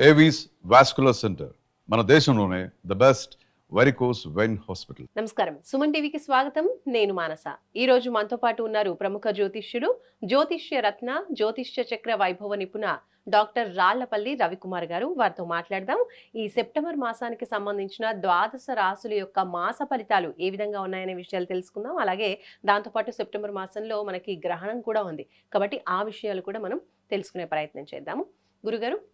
Avis vascular centre మన దేశంలోనే the best varicose vein hospital నమస్కారం. సుమన్ టీవీకి స్వాగతం. నేను మానస. ఈ రోజు మనతో పాటు ఉన్నారు ప్రముఖ జ్యోతిష్యుడు జ్యోతిష్య రత్న జ్యోతిష్య చక్ర వైభవ నిపుణ డాక్టర్ రాళ్ళపల్లి రవికుమార్ గారు. వారితో మాట్లాడదాం. ఈ సెప్టెంబర్ మాసానికి సంబంధించిన ద్వాదశ రాసుల యొక్క మాస ఫలితాలు ఏ విధంగా ఉన్నాయనే విషయాలు తెలుసుకుందాం. అలాగే దాంతోపాటు సెప్టెంబర్ మాసంలో మనకి గ్రహణం కూడా ఉంది. కాబట్టి ఆ విషయాలు కూడా మనం తెలుసుకునే ప్రయత్నం చేద్దాము. గురుగారు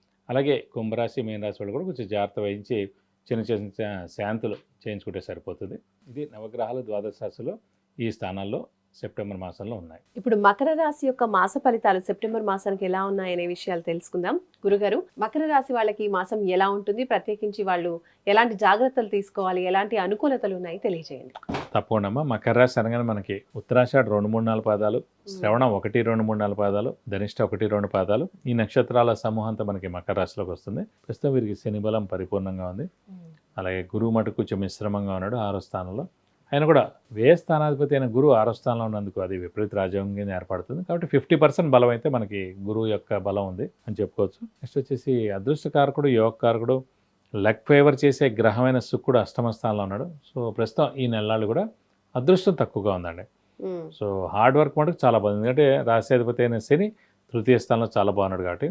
అలాగే కుంభరాశి మీనరాశి వాళ్ళు కూడా కొంచెం జాగ్రత్త వహించి చిన్న చిన్న శాంతులు చేయించుకుంటే సరిపోతుంది. ఇది నవగ్రహాలు ద్వాదశ రాశిలో ఈ స్థానాల్లో సెప్టెంబర్ మాసంలో ఉన్నాయి. ఇప్పుడు మకర రాశి యొక్క మాస ఫలితాలు సెప్టెంబర్ మాసానికి ఎలా ఉన్నాయనే విషయాలు తెలుసుకుందాం. గురుగారు మకర రాశి వాళ్ళకి ఈ మాసం ఎలా ఉంటుంది? ప్రత్యేకించి వాళ్ళు ఎలాంటి జాగ్రత్తలు తీసుకోవాలి? ఎలాంటి అనుకూలతలు ఉన్నాయి? తెలియజేయండి. తప్పకుండా. మకర రాశి అనగానే మనకి ఉత్తరాషాఢ రెండు మూడు నాలుగు పాదాలు శ్రవణం ఒకటి రెండు మూడు నాలుగు పాదాలు ధనిష్ట ఒకటి రెండు పాదాలు ఈ నక్షత్రాల సమూహంతో మనకి మకర రాశిలోకి వస్తుంది. ప్రస్తుతం వీరికి శని బలం పరిపూర్ణంగా ఉంది. అలాగే గురువు మటుకు కొంచెం మిశ్రమంగా ఉన్నాడు ఆరో స్థానంలో. ఆయన కూడా వ్యయ స్థానాధిపతి అయిన గురువు ఆరో స్థానంలో ఉన్నందుకు అది విపరీత రాజ్యాంగం ఏర్పడుతుంది. కాబట్టి ఫిఫ్టీ పర్సెంట్ బలం అయితే మనకి గురువు యొక్క బలం ఉంది అని చెప్పుకోవచ్చు. నెక్స్ట్ వచ్చేసి అదృష్టకారకుడు యోగకారకుడు లక్ ఫేవర్ చేసే గ్రహమైన శుక్రుడు అష్టమ స్థానంలో ఉన్నాడు. సో ప్రస్తుతం ఈ నెలలు కూడా అదృష్టం తక్కువగా ఉందండి. సో హార్డ్ వర్క్ మటుకు చాలా బాగుంది. ఎందుకంటే రాశ్యాధిపతి అయిన శని తృతీయ స్థానంలో చాలా బాగున్నాడు కాబట్టి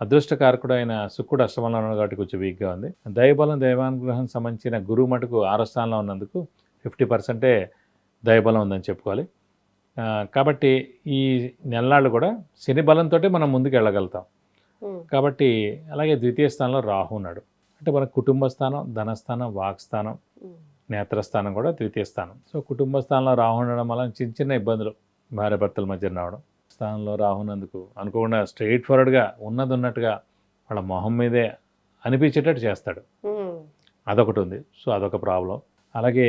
అదృష్టకారకుడు అయిన శుక్రుడు అష్టమంలో ఉన్నాడు కాబట్టి కొంచెం వీక్గా ఉంది. దైవబలం దైవానుగ్రహం సంబంధించిన గురువు మటుకు ఆరో స్థానంలో ఉన్నందుకు ఫిఫ్టీ పర్సెంటే దైవబలం ఉందని చెప్పుకోవాలి. కాబట్టి ఈ నెలనాళ్ళు కూడా శని బలంతో మనం ముందుకు వెళ్ళగలుగుతాం కాబట్టి అలాగే ద్వితీయ స్థానంలో రాహు ఉన్నాడు. అంటే మన కుటుంబ స్థానం ధనస్థానం వాక్ స్థానం ఉమ్, నేత్రస్థానం కూడా ద్వితీయ స్థానం. సో కుటుంబ స్థానంలో రాహు ఉండడం వల్ల చిన్న చిన్న ఇబ్బందులు భార్య భర్తల మధ్య రావడం. స్థానంలో రాహునందుకు అనుకోకుండా స్ట్రైట్ ఫార్వర్డ్గా ఉన్నది ఉన్నట్టుగా వాళ్ళ మొహం మీదే అనిపించేటట్టు చేస్తాడు. అదొకటి ఉంది. సో అదొక ప్రాబ్లం. అలాగే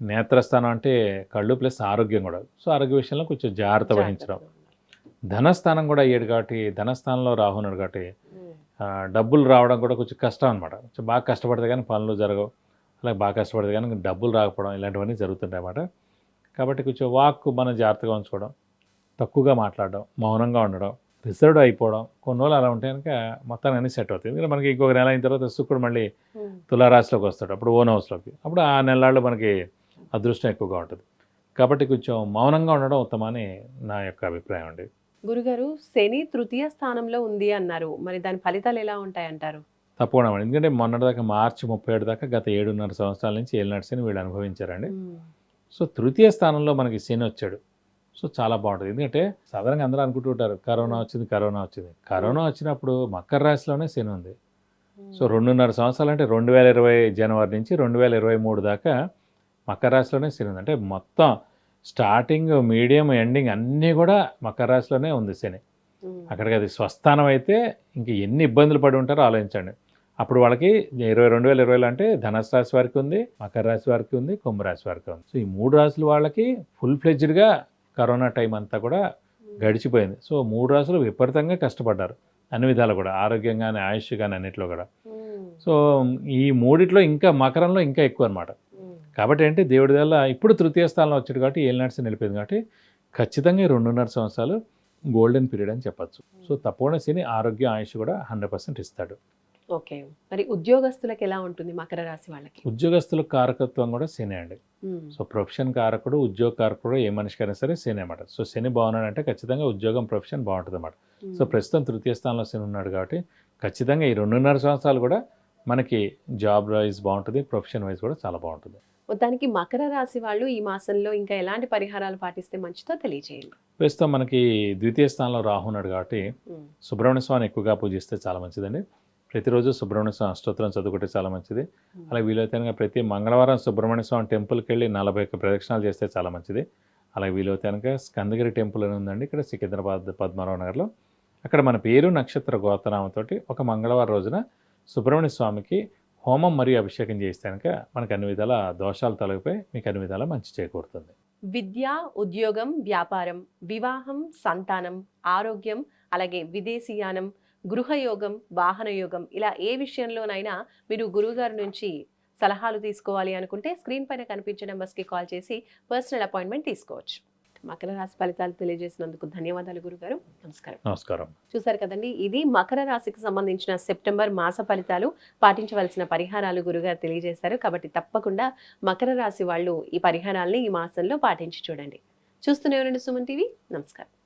నేత్రస్థానం అంటే కళ్ళు ప్లస్ ఆరోగ్యం కూడా. సో ఆరోగ్య విషయంలో కొంచెం జాగ్రత్త వహించడం. ధనస్థానం కూడా అయ్యాడు కాబట్టి ధనస్థానంలో రాహున్నాడు కాబట్టి డబ్బులు రావడం కూడా కొంచెం కష్టం అనమాట కొంచెం బాగా కష్టపడితే కానీ పనులు జరగవు. అలాగే బాగా కష్టపడితే కానీ డబ్బులు రాకపోవడం ఇలాంటివన్నీ జరుగుతుంటాయి అన్నమాట. కాబట్టి కొంచెం వాక్ మనం జాగ్రత్తగా ఉంచుకోవడం తక్కువగా మాట్లాడడం మౌనంగా ఉండడం రిజర్వ్డ్ అయిపోవడం కొన్ని రోజులు అలా ఉంటే కనుక మొత్తాన్ని అన్ని సెట్ అవుతాయి. ఎందుకంటే మనకి ఇంకొక నెల అయిన తర్వాత శుక్రుడు మళ్ళీ తులారాశిలోకి వస్తాడు. అప్పుడు ఓన్ హౌస్లోకి అప్పుడు ఆ నెలల్లో మనకి అదృష్టం ఎక్కువగా ఉంటుంది. కాబట్టి కొంచెం మౌనంగా ఉండడం ఉత్తమని నా యొక్క అభిప్రాయం అండి. గురుగారు శని తృతీయ స్థానంలో ఉంది అన్నారు. మరి దాని ఫలితాలు ఎలా ఉంటాయి అంటారు తప్పకుండా మేడం. ఎందుకంటే మొన్నటిదాకా మార్చి ముప్పై ఏడు దాకా గత ఏడున్నర సంవత్సరాల నుంచి ఏలినాటి శని వీళ్ళు అనుభవించారండి. సో తృతీయ స్థానంలో మనకి శని వచ్చాడు. సో చాలా బాగుంటుంది. ఎందుకంటే సాధారణంగా అందరూ అనుకుంటూ ఉంటారు కరోనా వచ్చింది కరోనా వచ్చింది. కరోనా వచ్చినప్పుడు మకర రాశిలోనే శని ఉంది. సో రెండున్నర సంవత్సరాలు అంటే రెండు వేల ఇరవై జనవరి నుంచి రెండు వేల ఇరవై మూడు దాకా మకర రాశిలోనే శని ఉంది. అంటే మొత్తం స్టార్టింగ్ మీడియం ఎండింగ్ అన్నీ కూడా మకర రాశిలోనే ఉంది శని. అక్కడికి అది స్వస్థానం అయితే ఇంక ఎన్ని ఇబ్బందులు పడి ఉంటారో ఆలోచించండి. అప్పుడు వాళ్ళకి ఇరవై రెండు వేల ఇరవైలో అంటే ధనుసు రాశి వారికి ఉంది మకర రాశి వారికి ఉంది కుంభరాశి వారికి ఉంది. సో ఈ మూడు రాశుల వాళ్ళకి ఫుల్ ఫ్లెడ్జ్డ్గా కరోనా టైం అంతా కూడా గడిచిపోయింది. సో మూడు రాశులు విపరీతంగా కష్టపడ్డారు. అన్ని విధాలు కూడా ఆరోగ్యం కానీ ఆయుష్ కానీ అన్నిట్లో కూడా. సో ఈ మూడిట్లో ఇంకా మకరంలో ఇంకా ఎక్కువ అనమాట. కాబట్టి ఏంటి? దేవుడి వల్ల ఇప్పుడు తృతీయ స్థానంలో వచ్చాడు కాబట్టి ఏళ్ళు నడిచి నిలిపోయింది కాబట్టి ఖచ్చితంగా ఈ రెండున్నర సంవత్సరాలు గోల్డెన్ పీరియడ్ అని చెప్పొచ్చు. సో తప్పకుండా శని ఆరోగ్య ఆయుష్ కూడా హండ్రెడ్ పర్సెంట్ ఇస్తాడు. ఓకే. మరి ఉద్యోగస్తులకు ఎలా ఉంటుంది మకర రాశి వాళ్ళకి? ఉద్యోగస్తుల కారకత్వం కూడా శని అండి. సో ప్రొఫెషన్ కారకుడు ఉద్యోగ కారకుడు ఏ మనిషికైనా సరే శని అనమాట సో శని బాగున్నాడంటే ఖచ్చితంగా ఉద్యోగం ప్రొఫెషన్ బాగుంటుంది అనమాట. సో ప్రస్తుతం తృతీయ స్థానంలో శని ఉన్నాడు కాబట్టి ఖచ్చితంగా ఈ రెండున్నర సంవత్సరాలు కూడా మనకి జాబ్ వైజ్ బాగుంటుంది ప్రొఫెషన్ వైజ్ కూడా చాలా బాగుంటుంది. మొత్తానికి మకర రాశి వాళ్ళు ఈ మాసంలో ఇంకా ఎలాంటి పరిహారాలు పాటిస్తే మంచిదో తెలియజేయండి ప్రస్తుతం మనకి ద్వితీయ స్థానంలో రాహు ఉన్నాడు కాబట్టి. సుబ్రహ్మణ్య స్వామిని ఎక్కువగా పూజిస్తే చాలా మంచిదండి. ప్రతిరోజు సుబ్రహ్మణ్య స్వామి అష్టోత్తరం చదువుకుంటే చాలా మంచిది. అలాగే వీలైతే కనుక ప్రతి మంగళవారం సుబ్రహ్మణ్య స్వామి టెంపుల్కి వెళ్ళి నలభై ఒక్క ప్రదక్షిణాలు చేస్తే చాలా మంచిది. అలాగే వీలైతే కనుక స్కందగిరి టెంపుల్ అని ఉందండి ఇక్కడ సికింద్రాబాద్ పద్మారావు నగర్లో. అక్కడ మన పేరు నక్షత్ర గోతనామతోటి ఒక మంగళవారం రోజున సుబ్రహ్మణ్య స్వామికి హోమం మరియు అభిషేకం చేస్తే కనుక మనకు అన్ని విధాల దోషాలు తొలగిపోయి మీకు అన్ని విధాల మంచి చేకూరుతుంది. విద్య ఉద్యోగం వ్యాపారం వివాహం సంతానం ఆరోగ్యం అలాగే విదేశీయానం గృహయోగం వాహనయోగం ఇలా ఏ విషయంలోనైనా మీరు గురువుగారి నుంచి సలహాలు తీసుకోవాలి అనుకుంటే స్క్రీన్ పైన కనిపించే నెంబర్స్కి కాల్ చేసి పర్సనల్ అపాయింట్మెంట్ తీసుకోవచ్చు. మకర రాశి ఫలితాలు తెలియజేసినందుకు ధన్యవాదాలు గురుగారు. నమస్కారం. నమస్కారం. చూసారు కదండి ఇది మకర రాశికి సంబంధించిన సెప్టెంబర్ మాస ఫలితాలు పాటించవలసిన పరిహారాలు గురుగారు తెలియజేశారు. కాబట్టి తప్పకుండా మకర రాశి వాళ్ళు ఈ పరిహారాల్ని ఈ మాసంలో పాటించి చూడండి. చూస్తూనే ఉండండి సుమన్ టీవీ. నమస్కారం.